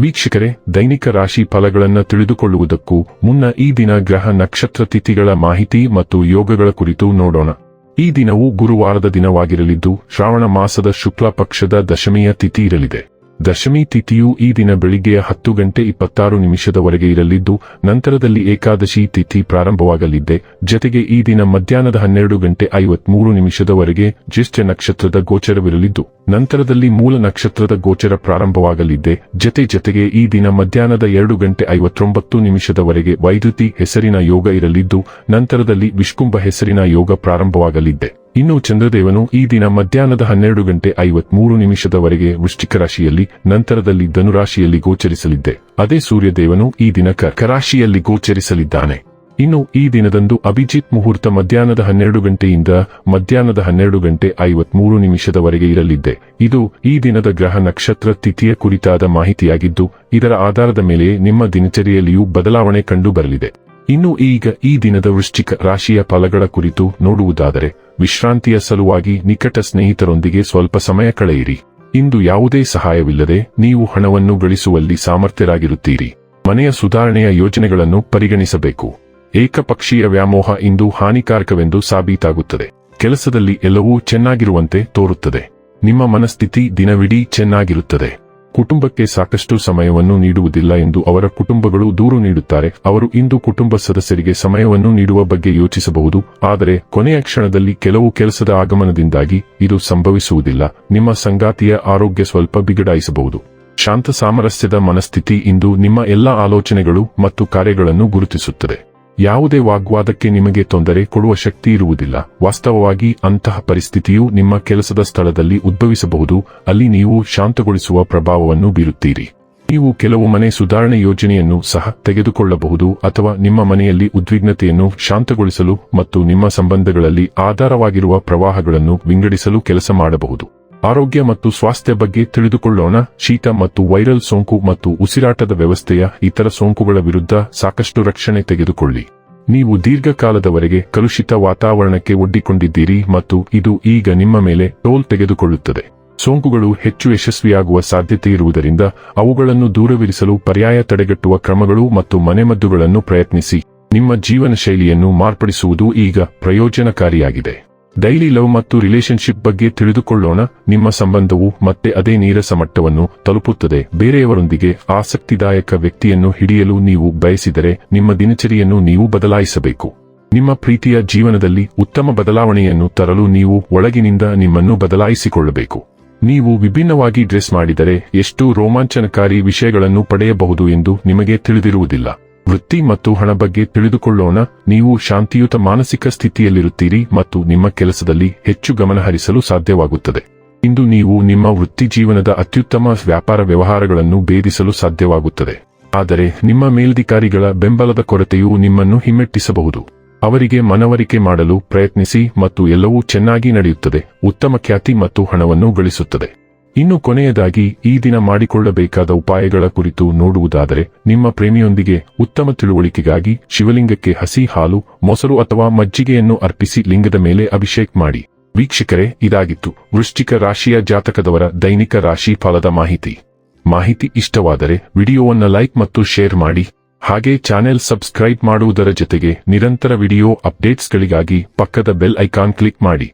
ವೀಕ್ಷಕರೇ, ದೈನಿಕ ರಾಶಿ ಫಲಗಳನ್ನು ತಿಳಿದುಕೊಳ್ಳುವುದಕ್ಕೂ ಮುನ್ನ ಈ ದಿನ ಗ್ರಹ ನಕ್ಷತ್ರ ತಿಥಿಗಳ ಮಾಹಿತಿ ಮತ್ತು ಯೋಗಗಳ ಕುರಿತು ನೋಡೋಣ. ಈ ದಿನವು ಗುರುವಾರದ ದಿನವಾಗಿರಲಿದ್ದು, ಶ್ರಾವಣ ಮಾಸದ ಶುಕ್ಲ ಪಕ್ಷದ ದಶಮಿಯ ತಿಥಿ ಇರಲಿದೆ. ದಶಮಿ ತಿಥಿಯು ಈ ದಿನ ಬೆಳಿಗ್ಗೆಯ ಹತ್ತು ಗಂಟೆ ಇಪ್ಪತ್ತಾರು ನಿಮಿಷದವರೆಗೆ ಇರಲಿದ್ದು, ನಂತರದಲ್ಲಿ ಏಕಾದಶಿ ತಿಥಿ ಪ್ರಾರಂಭವಾಗಲಿದ್ದೆ ಜತೆಗೆ ಈ ದಿನ ಮಧ್ಯಾಹ್ನದ ಹನ್ನೆರಡು ಗಂಟೆ ಐವತ್ಮೂರು ನಿಮಿಷದವರೆಗೆ ಜ್ಯೇಷ್ಠ ನಕ್ಷತ್ರದ ಗೋಚರವಿರಲಿದ್ದು, ನಂತರದಲ್ಲಿ ಮೂಲ ನಕ್ಷತ್ರದ ಗೋಚರ ಪ್ರಾರಂಭವಾಗಲಿದ್ದೆ ಜತೆ ಜತೆಗೆ ಈ ದಿನ ಮಧ್ಯಾಹ್ನದ ಎರಡು ಗಂಟೆ ಐವತ್ತೊಂಬತ್ತು ನಿಮಿಷದವರೆಗೆ ವೈದ್ಯುತಿ ಹೆಸರಿನ ಯೋಗ ಇರಲಿದ್ದು, ನಂತರದಲ್ಲಿ ವಿಷ್ಕುಂಭ ಹೆಸರಿನ ಯೋಗ ಪ್ರಾರಂಭವಾಗಲಿದ್ದೆ ಇನ್ನು ಚಂದ್ರದೇವನು ಈ ದಿನ ಮಧ್ಯಾಹ್ನದ ಹನ್ನೆರಡು ಗಂಟೆ ಐವತ್ಮೂರು ನಿಮಿಷದವರೆಗೆ ವೃಶ್ಚಿಕ ರಾಶಿಯಲ್ಲಿ, ನಂತರದಲ್ಲಿ ಧನುರಾಶಿಯಲ್ಲಿ ಗೋಚರಿಸಲಿದ್ದೆ. ಅದೇ ಸೂರ್ಯದೇವನು ಈ ದಿನ ಕರ್ಕ ರಾಶಿಯಲ್ಲಿ ಗೋಚರಿಸಲಿದ್ದಾನೆ. ಇನ್ನು ಈ ದಿನದಂದು ಅಭಿಜಿತ್ ಮುಹೂರ್ತ ಮಧ್ಯಾಹ್ನದ ಹನ್ನೆರಡು ಗಂಟೆಯಿಂದ ಮಧ್ಯಾಹ್ನದ ಹನ್ನೆರಡು ಗಂಟೆ ಐವತ್ಮೂರು ನಿಮಿಷದವರೆಗೆ ಇರಲಿದ್ದೆ. ಇದು ಈ ದಿನದ ಗ್ರಹ ನಕ್ಷತ್ರ ತಿಥಿಯ ಕುರಿತಾದ ಮಾಹಿತಿಯಾಗಿದ್ದು, ಇದರ ಆಧಾರದ ಮೇಲೆ ನಿಮ್ಮ ದಿನಚರಿಯಲ್ಲಿಯೂ ಬದಲಾವಣೆ ಕಂಡುಬರಲಿದೆ. ಇನ್ನು ಈಗ ಈ ದಿನದ ವೃಶ್ಚಿಕ ರಾಶಿಯ ಫಲಗಳ ಕುರಿತು ನೋಡುವುದಾದರೆ ವಿಶ್ರಾಂತಿಯ ಸಲುವಾಗಿ ನಿಕಟ ಸ್ನೇಹಿತರೊಂದಿಗೆ ಸ್ವಲ್ಪ ಸಮಯ ಕಳೆಯಿರಿ. ಇಂದು ಯಾವುದೇ ಸಹಾಯವಿಲ್ಲದೆ ನೀವು ಹಣವನ್ನು ಗಳಿಸುವಲ್ಲಿ ಸಾಮರ್ಥ್ಯರಾಗಿರುತ್ತೀರಿ. ಮನೆಯ ಸುಧಾರಣೆಯ ಯೋಜನೆಗಳನ್ನು ಪರಿಗಣಿಸಬೇಕು. ಏಕಪಕ್ಷೀಯ ವ್ಯಾಮೋಹ ಇಂದು ಹಾನಿಕಾರಕವೆಂದು ಸಾಬೀತಾಗುತ್ತದೆ. ಕೆಲಸದಲ್ಲಿ ಎಲ್ಲವೂ ಚೆನ್ನಾಗಿರುವಂತೆ ತೋರುತ್ತದೆ. ನಿಮ್ಮ ಮನಸ್ಥಿತಿ ದಿನವಿಡೀ ಚೆನ್ನಾಗಿರುತ್ತದೆ. ಕುಟುಂಬಕ್ಕೆ ಸಾಕಷ್ಟು ಸಮಯವನ್ನು ನೀಡುವುದಿಲ್ಲ ಎಂದು ಅವರ ಕುಟುಂಬಗಳು ದೂರು ನೀಡುತ್ತಾರೆ. ಅವರು ಇಂದು ಕುಟುಂಬ ಸದಸ್ಯರಿಗೆ ಸಮಯವನ್ನು ನೀಡುವ ಬಗ್ಗೆ ಯೋಚಿಸಬಹುದು, ಆದರೆ ಕೊನೆಯ ಕ್ಷಣದಲ್ಲಿ ಕೆಲವು ಕೆಲಸದ ಆಗಮನದಿಂದಾಗಿ ಇದು ಸಂಭವಿಸುವುದಿಲ್ಲ. ನಿಮ್ಮ ಸಂಗಾತಿಯ ಆರೋಗ್ಯ ಸ್ವಲ್ಪ ಬಿಗಡಾಯಿಸಬಹುದು. ಶಾಂತ ಸಾಮರಸ್ಯದ ಮನಸ್ಥಿತಿ ಇಂದು ನಿಮ್ಮ ಎಲ್ಲಾ ಆಲೋಚನೆಗಳು ಮತ್ತು ಕಾರ್ಯಗಳನ್ನು ಗುರುತಿಸುತ್ತದೆ. ಯಾವುದೇ ವಾಗ್ವಾದಕ್ಕೆ ನಿಮಗೆ ತೊಂದರೆ ಕೊಡುವ ಶಕ್ತಿ ಇರುವುದಿಲ್ಲ. ವಾಸ್ತವವಾಗಿ ಅಂತಹ ಪರಿಸ್ಥಿತಿಯು ನಿಮ್ಮ ಕೆಲಸದ ಸ್ಥಳದಲ್ಲಿ ಉದ್ಭವಿಸಬಹುದು, ಅಲ್ಲಿ ನೀವು ಶಾಂತಗೊಳಿಸುವ ಪ್ರಭಾವವನ್ನು ಬೀರುತ್ತೀರಿ. ನೀವು ಕೆಲವು ಮನೆ ಸುಧಾರಣೆ ಯೋಜನೆಯನ್ನು ಸಹ ತೆಗೆದುಕೊಳ್ಳಬಹುದು ಅಥವಾ ನಿಮ್ಮ ಮನೆಯಲ್ಲಿ ಉದ್ವಿಗ್ನತೆಯನ್ನು ಶಾಂತಗೊಳಿಸಲು ಮತ್ತು ನಿಮ್ಮ ಸಂಬಂಧಗಳಲ್ಲಿ ಆಧಾರವಾಗಿರುವ ಪ್ರವಾಹಗಳನ್ನು ವಿಂಗಡಿಸಲು ಕೆಲಸ ಮಾಡಬಹುದು. ಆರೋಗ್ಯ ಮತ್ತು ಸ್ವಾಸ್ಥ್ಯ ಬಗ್ಗೆ ತಿಳಿದುಕೊಳ್ಳೋಣ. ಶೀತ ಮತ್ತು ವೈರಲ್ ಸೋಂಕು ಮತ್ತು ಉಸಿರಾಟದ ವ್ಯವಸ್ಥೆಯ ಇತರ ಸೋಂಕುಗಳ ವಿರುದ್ಧ ಸಾಕಷ್ಟು ರಕ್ಷಣೆ ತೆಗೆದುಕೊಳ್ಳಿ. ನೀವು ದೀರ್ಘಕಾಲದವರೆಗೆ ಕಲುಷಿತ ವಾತಾವರಣಕ್ಕೆ ಒಡ್ಡಿಕೊಂಡಿದ್ದೀರಿ ಮತ್ತು ಇದು ಈಗ ನಿಮ್ಮ ಮೇಲೆ ಟೋಲ್ ತೆಗೆದುಕೊಳ್ಳುತ್ತದೆ. ಸೋಂಕುಗಳು ಹೆಚ್ಚು ಯಶಸ್ವಿಯಾಗುವ ಸಾಧ್ಯತೆ ಇರುವುದರಿಂದ ಅವುಗಳನ್ನು ದೂರವಿರಿಸಲು ಪರ್ಯಾಯ ತಡೆಗಟ್ಟುವ ಕ್ರಮಗಳು ಮತ್ತು ಮನೆಮದ್ದುಗಳನ್ನು ಪ್ರಯತ್ನಿಸಿ. ನಿಮ್ಮ ಜೀವನ ಶೈಲಿಯನ್ನು ಮಾರ್ಪಡಿಸುವುದು ಈಗ ಪ್ರಯೋಜನಕಾರಿಯಾಗಿದೆ. ಡೈಲಿ ಲವ್ ಮತ್ತು ರಿಲೇಶನ್ಶಿಪ್ ಬಗ್ಗೆ ತಿಳಿದುಕೊಳ್ಳೋಣ. ನಿಮ್ಮ ಸಂಬಂಧವು ಮತ್ತೆ ಅದೇ ನೀರಸ ಮಟ್ಟವನ್ನು ತಲುಪುತ್ತದೆ. ಬೇರೆಯವರೊಂದಿಗೆ ಆಸಕ್ತಿದಾಯಕ ವ್ಯಕ್ತಿಯನ್ನು ಹಿಡಿಯಲು ನೀವು ಬಯಸಿದರೆ ನಿಮ್ಮ ದಿನಚರಿಯನ್ನು ನೀವು ಬದಲಾಯಿಸಬೇಕು. ನಿಮ್ಮ ಪ್ರೀತಿಯ ಜೀವನದಲ್ಲಿ ಉತ್ತಮ ಬದಲಾವಣೆಯನ್ನು ತರಲು ನೀವು ಒಳಗಿನಿಂದ ನಿಮ್ಮನ್ನು ಬದಲಾಯಿಸಿಕೊಳ್ಳಬೇಕು. ನೀವು ವಿಭಿನ್ನವಾಗಿ ಡ್ರೆಸ್ ಮಾಡಿದರೆ ಎಷ್ಟು ರೋಮಾಂಚನಕಾರಿ ವಿಷಯಗಳನ್ನು ಪಡೆಯಬಹುದು ಎಂದು ನಿಮಗೆ ತಿಳಿದಿರುವುದಿಲ್ಲ. ವೃತ್ತಿ ಮತ್ತು ಹಣ ಬಗ್ಗೆ ತಿಳಿದುಕೊಳ್ಳೋಣ. ನೀವು ಶಾಂತಿಯುತ ಮಾನಸಿಕ ಸ್ಥಿತಿಯಲ್ಲಿರುತ್ತೀರಿ ಮತ್ತು ನಿಮ್ಮ ಕೆಲಸದಲ್ಲಿ ಹೆಚ್ಚು ಗಮನಹರಿಸಲು ಸಾಧ್ಯವಾಗುತ್ತದೆ. ಇಂದು ನೀವು ನಿಮ್ಮ ವೃತ್ತಿ ಜೀವನದ ಅತ್ಯುತ್ತಮ ವ್ಯಾಪಾರ ವ್ಯವಹಾರಗಳನ್ನು ಭೇದಿಸಲು ಸಾಧ್ಯವಾಗುತ್ತದೆ. ಆದರೆ ನಿಮ್ಮ ಮೇಲಧಿಕಾರಿಗಳ ಬೆಂಬಲದ ಕೊರತೆಯು ನಿಮ್ಮನ್ನು ಹಿಮ್ಮೆಟ್ಟಿಸಬಹುದು. ಅವರಿಗೆ ಮನವರಿಕೆ ಮಾಡಲು ಪ್ರಯತ್ನಿಸಿ ಮತ್ತು ಎಲ್ಲವೂ ಚೆನ್ನಾಗಿ ನಡೆಯುತ್ತದೆ. ಉತ್ತಮ ಖ್ಯಾತಿ ಮತ್ತು ಹಣವನ್ನು ಗಳಿಸುತ್ತದೆ. ಇನ್ನು ಕೊನೆಯದಾಗಿ ಈ ದಿನ ಮಾಡಿಕೊಳ್ಳಬೇಕಾದ ಉಪಾಯಗಳ ಕುರಿತು ನೋಡುವುದಾದರೆ, ನಿಮ್ಮ ಪ್ರೇಮಿಯೊಂದಿಗೆ ಉತ್ತಮ ತಿಳುವಳಿಕೆಗಾಗಿ ಶಿವಲಿಂಗಕ್ಕೆ ಹಸಿ ಹಾಲು, ಮೊಸರು ಅಥವಾ ಮಜ್ಜಿಗೆಯನ್ನು ಅರ್ಪಿಸಿ ಲಿಂಗದ ಮೇಲೆ ಅಭಿಷೇಕ್ ಮಾಡಿ. ವೀಕ್ಷಕರೇ, ಇದಾಗಿತ್ತು ವೃಶ್ಚಿಕ ರಾಶಿಯ ಜಾತಕದವರ ದೈನಿಕ ರಾಶಿ ಫಲದ ಮಾಹಿತಿ. ಮಾಹಿತಿ ಇಷ್ಟವಾದರೆ ವಿಡಿಯೋವನ್ನು ಲೈಕ್ ಮತ್ತು ಶೇರ್ ಮಾಡಿ. ಹಾಗೆ ಚಾನೆಲ್ ಸಬ್ಸ್ಕ್ರೈಬ್ ಮಾಡುವುದರ ಜೊತೆಗೆ ನಿರಂತರ ವಿಡಿಯೋ ಅಪ್ಡೇಟ್ಸ್ಗಳಿಗಾಗಿ ಪಕ್ಕದ ಬೆಲ್ ಐಕಾನ್ ಕ್ಲಿಕ್ ಮಾಡಿ.